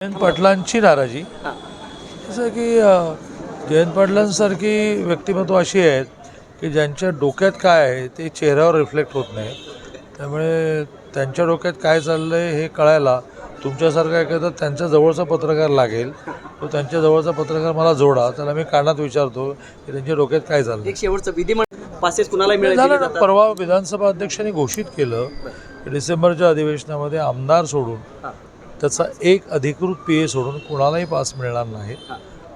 जयंत पाटलांची नाराजी. जसं की जयंत पाटलांसारखी व्यक्तिमत्व अशी आहेत की ज्यांच्या डोक्यात काय आहे ते चेहऱ्यावर रिफ्लेक्ट होत नाही. त्यामुळे त्यांच्या डोक्यात काय चाललं आहे हे कळायला तुमच्यासारखा एखादा त्यांच्या जवळचा पत्रकार लागेल. तो त्यांच्या जवळचा पत्रकार मला जोडा. त्याला मी कानात विचारतो की त्यांच्या डोक्यात काय चाललं एक शेवटचं विधिमंडळ पासेस कुणाला मिळेल झालं ना परवा विधानसभा अध्यक्षांनी घोषित केलं की डिसेंबरच्या अधिवेशनामध्ये आमदार सोडून त्याचा एक अधिकृत पी ए सोडून कुणालाही पास मिळणार नाही.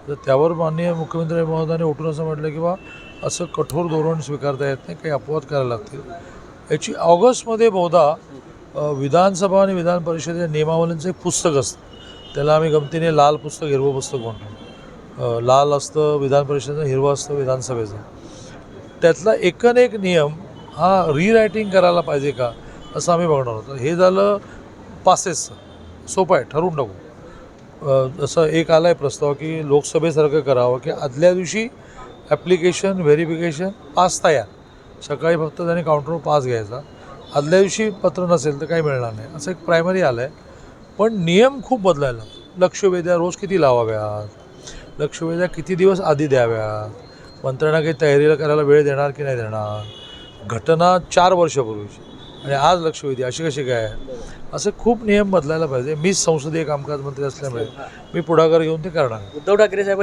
तर त्यावर माननीय मुख्यमंत्री महोदयाने उठून असं म्हटलं की बा असं कठोर धोरण स्वीकारता येत नाही काही अपवाद करायला लागतील. याची ऑगस्टमध्ये बहुधा विधानसभा आणि विधान परिषदेच्या नियमावलींचं एक पुस्तक असतं. त्याला आम्ही गमतीने लाल पुस्तक हिरवं पुस्तक म्हणतो. लाल असतं विधान परिषदेचं हिरवं असतं विधानसभेचं. त्यातला एकन एक नियम हा रीरायटिंग करायला पाहिजे का असं आम्ही बघणार होतो हे झालं पासेसचं. सोपं आहे ठरवून टाकू. जसं एक आला आहे प्रस्ताव की लोकसभेसारखं करावं की आदल्या दिवशी ॲप्लिकेशन व्हेरिफिकेशन पास तयार. सकाळी फक्त त्याने काउंटरवर पास घ्यायचा. आदल्या दिवशी पत्र नसेल तर काही मिळणार नाही. असं एक प्रायमरी आलं आहे पण नियम खूप बदलायला लक्षवेद्या रोज किती लावाव्यात? लक्षवेद्या किती दिवस आधी द्याव्यात? मंत्र्यांना काही तयारीला करायला वेळ देणार की नाही देणार? घटना चार वर्षापूर्वीची. आणि आज लक्ष होती अशी कशी काय? असे खूप नियम बदलायला पाहिजे. मीच संसदीय कामकाज मंत्री असल्यामुळे मी पुढाकार घेऊन ते करणार. उद्धव ठाकरे साहेब